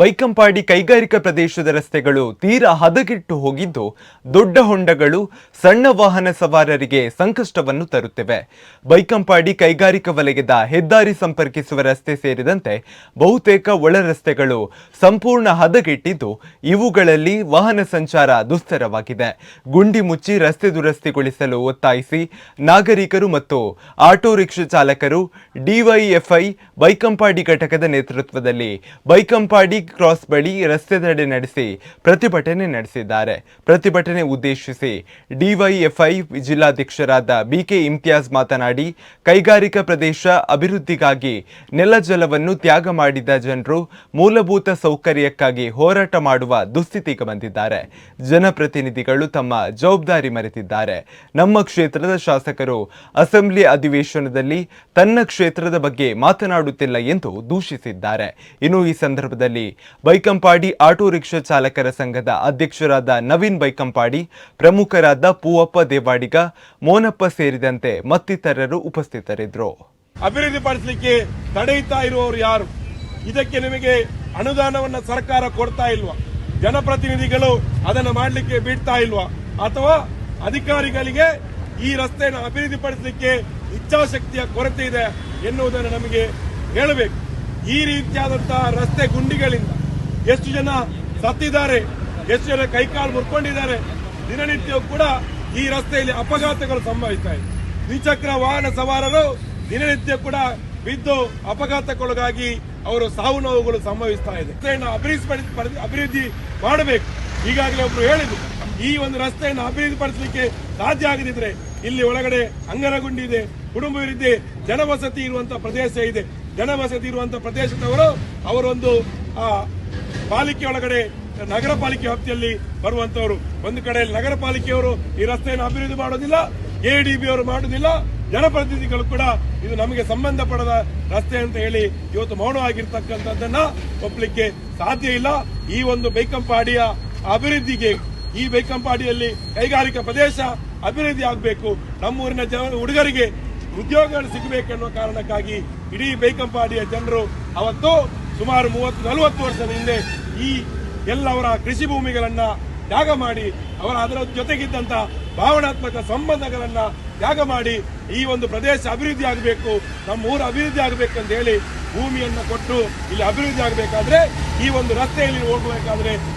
ಬೈಕಂಪಾಡಿ ಕೈಗಾರಿಕಾ ಪ್ರದೇಶದ ರಸ್ತೆಗಳು ತೀರಾ ಹದಗೆಟ್ಟು ಹೋಗಿದ್ದು, ದೊಡ್ಡ ಹೊಂಡಗಳು ಸಣ್ಣ ವಾಹನ ಸವಾರರಿಗೆ ಸಂಕಷ್ಟವನ್ನು ತರುತ್ತಿವೆ. ಬೈಕಂಪಾಡಿ ಕೈಗಾರಿಕಾ ವಲಯದ ಹೆದ್ದಾರಿ ಸಂಪರ್ಕಿಸುವ ರಸ್ತೆ ಸೇರಿದಂತೆ ಬಹುತೇಕ ಒಳ ರಸ್ತೆಗಳು ಸಂಪೂರ್ಣ ಹದಗೆಟ್ಟಿದ್ದು, ಇವುಗಳಲ್ಲಿ ವಾಹನ ಸಂಚಾರ ದುಸ್ತರವಾಗಿದೆ. ಗುಂಡಿ ಮುಚ್ಚಿ ರಸ್ತೆ ದುರಸ್ತಿಗೊಳಿಸಲು ಒತ್ತಾಯಿಸಿ ನಾಗರಿಕರು ಮತ್ತು ಆಟೋ ರಿಕ್ಷಾ ಚಾಲಕರು ಡಿವೈಎಫ್ಐ ಬೈಕಂಪಾಡಿ ಘಟಕದ ನೇತೃತ್ವದಲ್ಲಿ ಬೈಕಂಪಾಡಿ ಕ್ರಾಸ್ ಬಳಿ ರಸ್ತೆ ತಡೆ ನಡೆಸಿ ಪ್ರತಿಭಟನೆ ನಡೆಸಿದ್ದಾರೆ. ಪ್ರತಿಭಟನೆ ಉದ್ದೇಶಿಸಿ ಡಿವೈಎಫ್ಐ ಜಿಲ್ಲಾಧ್ಯಕ್ಷರಾದ ಬಿಕೆ ಇಮ್ತಿಯಾಜ್ ಮಾತನಾಡಿ, ಕೈಗಾರಿಕಾ ಪ್ರದೇಶ ಅಭಿವೃದ್ಧಿಗಾಗಿ ನೆಲ ಜಲವನ್ನು ತ್ಯಾಗ ಮಾಡಿದ ಜನರು ಮೂಲಭೂತ ಸೌಕರ್ಯಕ್ಕಾಗಿ ಹೋರಾಟ ಮಾಡುವ ದುಸ್ಥಿತಿಗೆ ಬಂದಿದ್ದಾರೆ. ಜನಪ್ರತಿನಿಧಿಗಳು ತಮ್ಮ ಜವಾಬ್ದಾರಿ ಮರೆತಿದ್ದಾರೆ. ನಮ್ಮ ಕ್ಷೇತ್ರದ ಶಾಸಕರು ಅಸೆಂಬ್ಲಿ ಅಧಿವೇಶನದಲ್ಲಿ ತನ್ನ ಕ್ಷೇತ್ರದ ಬಗ್ಗೆ ಮಾತನಾಡುತ್ತಿಲ್ಲ ಎಂದು ದೂಷಿಸಿದ್ದಾರೆ. ಇನ್ನು ಈ ಸಂದರ್ಭದಲ್ಲಿ ಬೈಕಂಪಾಡಿ ಆಟೋ ರಿಕ್ಷಾ ಚಾಲಕರ ಸಂಘದ ಅಧ್ಯಕ್ಷರಾದ ನವೀನ್ ಬೈಕಂಪಾಡಿ, ಪ್ರಮುಖರಾದ ಪೂವಪ್ಪ ದೇವಾಡಿಗ, ಮೋನಪ್ಪ ಸೇರಿದಂತೆ ಮತ್ತಿತರರು ಉಪಸ್ಥಿತರಿದ್ದರು. ಅಭಿವೃದ್ಧಿ ಪಡಿಸಲಿಕ್ಕೆ ತಡೆಯುತ್ತಾ ಇರುವವರು ಯಾರು? ಇದಕ್ಕೆ ನಿಮಗೆ ಅನುದಾನವನ್ನ ಸರ್ಕಾರ ಕೊಡ್ತಾ ಇಲ್ವಾ? ಜನಪ್ರತಿನಿಧಿಗಳು ಅದನ್ನು ಮಾಡಲಿಕ್ಕೆ ಬಿಡ್ತಾ ಇಲ್ವಾ? ಅಥವಾ ಅಧಿಕಾರಿಗಳಿಗೆ ಈ ರಸ್ತೆಯನ್ನು ಅಭಿವೃದ್ಧಿ ಪಡಿಸಲಿಕ್ಕೆ ಇಚ್ಛಾಶಕ್ತಿಯ ಕೊರತೆ ಇದೆ ಎನ್ನುವುದನ್ನು ನಮಗೆ ಹೇಳಬೇಕು. ಈ ರೀತಿಯಾದಂತಹ ರಸ್ತೆ ಗುಂಡಿಗಳಿಂದ ಎಷ್ಟು ಜನ ಸತ್ತಿದ್ದಾರೆ, ಎಷ್ಟು ಜನ ಕೈಕಾಲು ಮುರ್ಕೊಂಡಿದ್ದಾರೆ ದಿನನಿತ್ಯವೂ ಕೂಡ ಈ ರಸ್ತೆಯಲ್ಲಿ ಅಪಘಾತಗಳು ಸಂಭವಿಸ್ತಾ ಇದೆ. ದ್ವಿಚಕ್ರ ವಾಹನ ಸವಾರರು ದಿನನಿತ್ಯ ಕೂಡ ಬಿದ್ದು ಅಪಘಾತಕ್ಕೊಳಗಾಗಿ ಅವರು ಸಾವು ನೋವುಗಳು ಸಂಭವಿಸ್ತಾ ಇದೆ. ರಸ್ತೆಯನ್ನು ಅಭಿವೃದ್ಧಿ ಅಭಿವೃದ್ಧಿ ಮಾಡಬೇಕು. ಈಗಾಗಲೇ ಒಬ್ರು ಹೇಳಿದ್ರು, ಈ ಒಂದು ರಸ್ತೆಯನ್ನು ಅಭಿವೃದ್ಧಿಪಡಿಸಲಿಕ್ಕೆ ಸಾಧ್ಯ ಆಗದಿದ್ರೆ ಇಲ್ಲಿ ಒಳಗಡೆ ಅಂಗನಗುಂಡಿ ಇದೆ ಕುಟುಂಬವಿದೆ ಜನವಸತಿ ಇರುವಂತಹ ಪ್ರದೇಶ ಇದೆ. ಜನವಸತಿ ಇರುವಂತಹ ಪ್ರದೇಶದವರು ಅವರೊಂದು, ಆ, ಪಾಲಿಕೆ ಒಳಗಡೆ, ನಗರ ಪಾಲಿಕೆ ವ್ಯಾಪ್ತಿಯಲ್ಲಿ ಬರುವಂತವರು. ಒಂದು ಕಡೆ ನಗರ ಪಾಲಿಕೆಯವರು ಈ ರಸ್ತೆಯನ್ನು ಅಭಿವೃದ್ಧಿ ಮಾಡೋದಿಲ್ಲ ಎಡಿಬಿ ಅವರು ಮಾಡೋದಿಲ್ಲ ಜನಪ್ರತಿನಿಧಿಗಳು ಕೂಡ ಇದು ನಮಗೆ ಸಂಬಂಧಪಡದ ರಸ್ತೆ ಅಂತ ಹೇಳಿ ಇವತ್ತು ಮೌನವಾಗಿರ್ತಕ್ಕಂಥದ್ದನ್ನ ಒಪ್ಪಲಿಕ್ಕೆ ಸಾಧ್ಯ ಇಲ್ಲ. ಈ ಒಂದು ಬೈಕಂಪಾಡಿಯ ಅಭಿವೃದ್ಧಿಗೆ ಈ ಬೈಕಂಪಾಡಿಯಲ್ಲಿ ಕೈಗಾರಿಕಾ ಪ್ರದೇಶ ಅಭಿವೃದ್ಧಿ ಆಗಬೇಕು. ನಮ್ಮೂರಿನ ಜನ ಹುಡುಗರಿಗೆ ಉದ್ಯೋಗಗಳು ಸಿಗಬೇಕೆನ್ನುವ ಕಾರಣಕ್ಕಾಗಿ ಇಡೀ ಬೈಕಂಪಾಡಿಯ ಜನರು ಅವತ್ತು ಸುಮಾರು ಮೂವತ್ತು, ನಲವತ್ತು ವರ್ಷದ ಹಿಂದೆ ಈ ಎಲ್ಲವರ ಕೃಷಿ ಭೂಮಿಗಳನ್ನ ತ್ಯಾಗ ಮಾಡಿ, ಅವರ ಅದರ ಜೊತೆಗಿದ್ದಂಥ ಭಾವನಾತ್ಮಕ ಸಂಬಂಧಗಳನ್ನ ತ್ಯಾಗ ಮಾಡಿ ಈ ಒಂದು ಪ್ರದೇಶ ಅಭಿವೃದ್ಧಿ ಆಗಬೇಕು ನಮ್ಮ ಊರು ಅಭಿವೃದ್ಧಿ ಆಗಬೇಕಂತ ಹೇಳಿ ಭೂಮಿಯನ್ನು ಕೊಟ್ಟು ಇಲ್ಲಿ ಅಭಿವೃದ್ಧಿ ಆಗಬೇಕಾದ್ರೆ ಈ ಒಂದು ರಸ್ತೆಯಲ್ಲಿ ಹೋಗಬೇಕಾದ್ರೆ